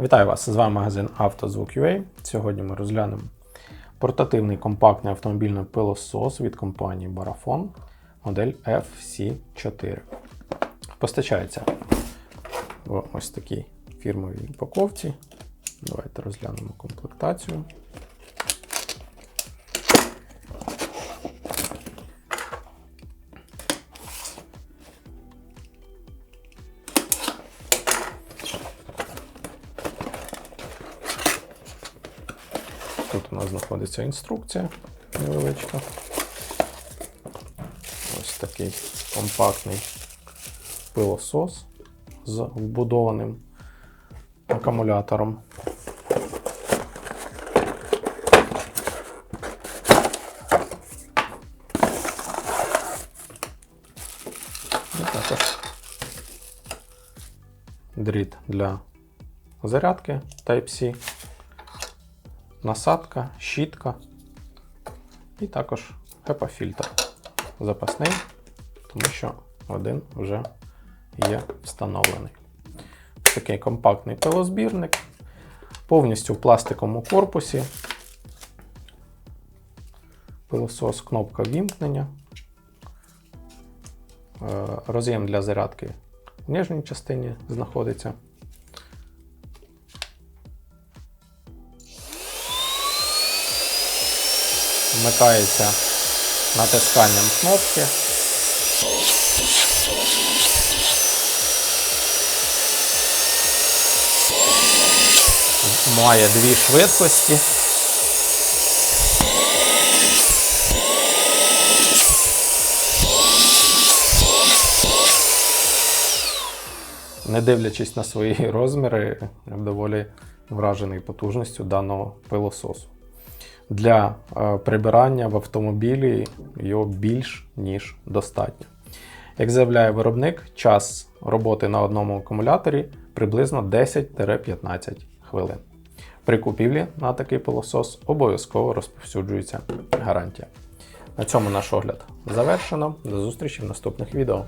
Вітаю вас! З вами магазин «Автозвук.UA». Сьогодні ми розглянемо портативний компактний автомобільний пилосос від компанії Barafon модель FC4. Постачається в ось такій фірмовій упаковці. Давайте розглянемо комплектацію. Тут у нас знаходиться інструкція невеличка. Ось такий компактний пилосос з вбудованим акумулятором. Дріт для зарядки Type-C насадка, щітка і також HEPA-фільтр запасний, тому що один вже є встановлений. Такий компактний пилозбірник, повністю в пластиковому корпусі. Пилосос, кнопка вімкнення, Е, роз'єм для зарядки в нижній частині знаходиться. Вмикається натисканням кнопки. Має дві швидкості. Не дивлячись на свої розміри, доволі вражений потужністю даного пилососу для е, прибирання в автомобілі його більш ніж достатньо. Як заявляє виробник, час роботи на одному акумуляторі приблизно 10-15 хвилин. При купівлі на такий пилосос обов'язково розповсюджується гарантія. На цьому наш огляд завершено. До зустрічі в наступних відео.